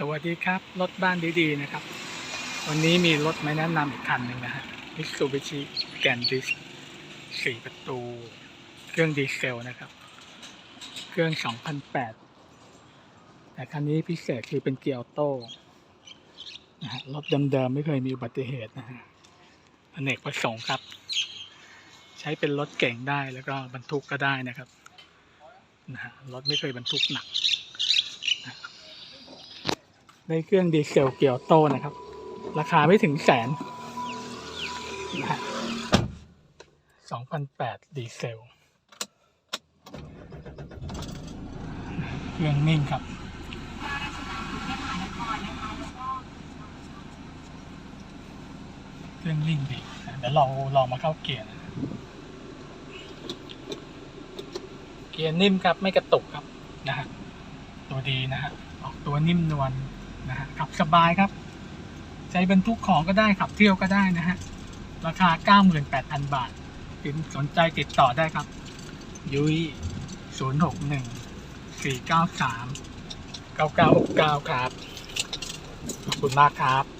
สวัสดีครับ รถบ้านดีๆนะครับ วันนี้มีรถมาแนะนำอีกคันหนึ่งนะฮะ Mitsubishi Grandis สี่ประตู เครื่องดีเซลนะครับ เครื่อง 2008 แต่คันนี้พิเศษคือเป็นเกียร์ออโต้นะฮะรถเดิมๆไม่เคยมีอุบัติเหตุนะฮะอเนกประสงค์ครับ ใช้เป็นรถเก่งได้แล้วก็บรรทุกก็ได้นะครับนะฮะรถไม่เคยบรรทุกหนัก ได้เครื่องดีเซลเกียวโตนะครับ ราคาไม่ถึงแสนนะฮะ2008ดีเซล เครื่องนิ่งครับเครื่องนิ่งดีเดี๋ยวเราลองมาเข้าเกียร์เกียร์นิ่มครับไม่กระตุกครับนะฮะตัวดีนะฮะออกตัวนิ่มนวล นะฮะขับสบายครับ ใช้บรรทุกของก็ได้ขับเที่ยวก็ได้นะฮะ ราคา 98,000 บาทถิ่นสนใจติดต่อได้ครับ ยุ้ย061 493 9969 ครับ ขอบคุณมากครับ